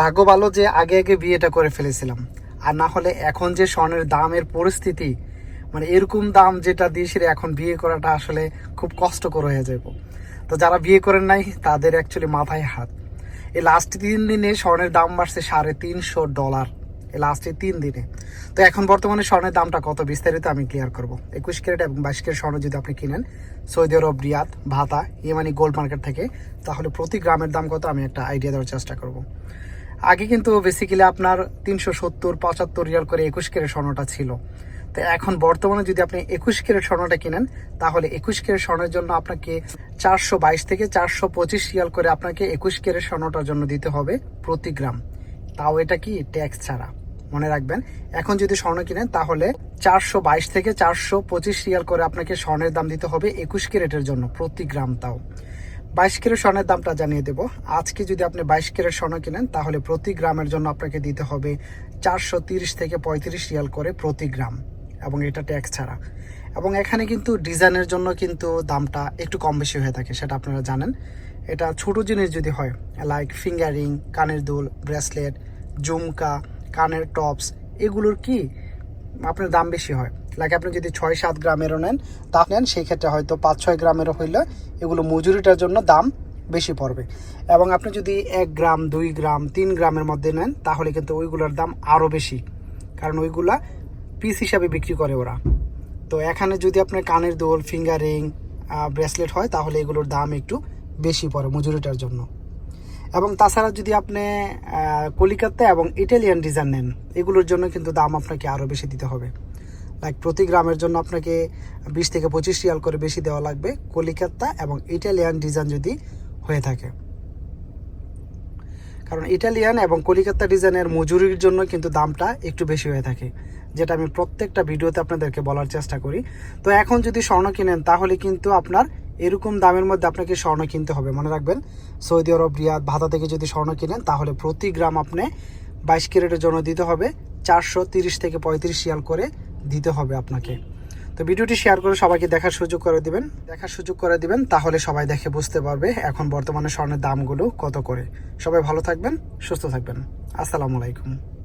ভাগ্য ভালো যে আগে আগে বিয়েটা করে ফেলেছিলাম। আর না হলে এখন যে স্বর্ণের দামের পরিস্থিতি মানে এরকম দাম যেটা দিয়েছিল এখন বিয়ে করাটা আসলে খুব কষ্টকর হয়ে যাব তো যারা বিয়ে করেন নাই, তাদের অ্যাকচুয়ালি মাথায় হাত। এই লাস্ট তিন দিনে স্বর্ণের দাম বাড়ছে সাড়ে তিনশো ডলার এই লাস্টে তিন দিনে। তো এখন বর্তমানে স্বর্ণের দামটা কত বিস্তারিত আমি ক্লিয়ার করব। একুশ ক্যারেট এবং বাইশ ক্যারেট স্বর্ণ যদি আপনি কিনেন, সৌদি আরব, রিয়াদ, ভাতা ইয়েমানি গোল্ড মার্কেট থেকে, তাহলে প্রতি গ্রামের দাম কত আমি একটা আইডিয়া দেওয়ার চেষ্টা করব। আগে কিন্তু বেসিক্যালি আপনার তিনশো সত্তর, পঁচাত্তর রিয়াল করে একুশ ক্যারেট স্বর্ণটা ছিল। তো এখন বর্তমানে যদি আপনি একুশ ক্যারেট স্বর্ণটা কিনেন, তাহলে একুশ ক্যারেট স্বর্ণের জন্য আপনাকে চারশো বাইশ থেকে চারশো পঁচিশ রিয়াল করে আপনাকে একুশ ক্যারেট স্বর্ণটার জন্য দিতে হবে প্রতি গ্রাম। তাও এটা কি? ট্যাক্স ছাড়া। মনে রাখবেন, এখন যদি স্বর্ণ কিনেন, তাহলে চারশো বাইশ থেকে চারশো পঁচিশ রিয়াল করে আপনাকে স্বর্ণের দাম দিতে হবে একুশ ক্যারেটের জন্য প্রতি গ্রাম তাও। বাইশ ক্যারেট স্বর্ণের দামটা জানিয়ে দেবো। আজকে যদি আপনি বাইশ ক্যারেট স্বর্ণ কিনেন, তাহলে প্রতি গ্রামের জন্য আপনাকে দিতে হবে চারশো তিরিশ থেকে পঁয়ত্রিশ রিয়াল করে প্রতি গ্রাম, এবং এটা ট্যাক্স ছাড়া। এবং এখানে কিন্তু ডিজাইনের জন্য কিন্তু দামটা একটু কম বেশি হয়ে থাকে, সেটা আপনারা জানেন। এটা ছোট জিনিস যদি হয় লাইক ফিঙ্গারিং কানের দুল ব্রেসলেট ঝুমকা, কানের টপস এগুলোর কি আপনার দাম বেশি হয়। লাইক আপনি যদি ছয় সাত গ্রামেরও নেন তা নেন, সেই ক্ষেত্রে হয়তো পাঁচ ছয় গ্রামেরও হইলে এগুলো মজুরিটার জন্য দাম বেশি পড়বে। এবং আপনি যদি এক গ্রাম, দুই গ্রাম, তিন গ্রামের মধ্যে নেন, তাহলে কিন্তু ওইগুলোর দাম আরও বেশি। কারণ ওইগুলা পিস হিসাবে বিক্রি করে ওরা। তো এখানে যদি আপনার কানের দোল ফিঙ্গারিং ব্রেসলেট হয়, তাহলে এগুলোর দাম একটু বেশি পড়ে মজুরিটার জন্য। এবং তাছাড়া যদি আপনি কলিকাতা এবং ইটালিয়ান ডিজাইন নেন, এগুলোর জন্য কিন্তু দাম আপনাকে আরও বেশি দিতে হবে। লাইক প্রতি গ্রামের জন্য আপনাকে বিশ থেকে পঁচিশ রিয়াল করে বেশি দেওয়া লাগবে, কলিকাতা এবং ইটালিয়ান ডিজাইন যদি হয়ে থাকে। কারণ ইটালিয়ান এবং কলিকাতা ডিজাইনের মজুরির জন্য কিন্তু দামটা একটু বেশি হয়ে থাকে, যেটা আমি প্রত্যেকটা ভিডিওতে আপনাদেরকে বলার চেষ্টা করি। তো এখন যদি স্বর্ণ কিনেন, তাহলে কিন্তু আপনার এরকম দামের মধ্যে আপনাকে স্বর্ণ কিনতে হবে, মনে রাখবেন। সৌদি আরব, রিয়াদ, ভাতা থেকে যদি স্বর্ণ কিনেন, তাহলে প্রতি গ্রাম আপনি বাইশ ক্যারেটের জন্য দিতে হবে, চারশো তিরিশ থেকে পঁয়ত্রিশ শিয়াল করে দিতে হবে আপনাকে। তো ভিডিওটি শেয়ার করে সবাইকে দেখার সুযোগ করে দিবেন। দেখার সুযোগ করে দিবেন, তাহলে সবাই দেখে বুঝতে পারবে এখন বর্তমানে স্বর্ণের দামগুলো কত করে। সবাই ভালো থাকবেন, সুস্থ থাকবেন। আসসালামু আলাইকুম।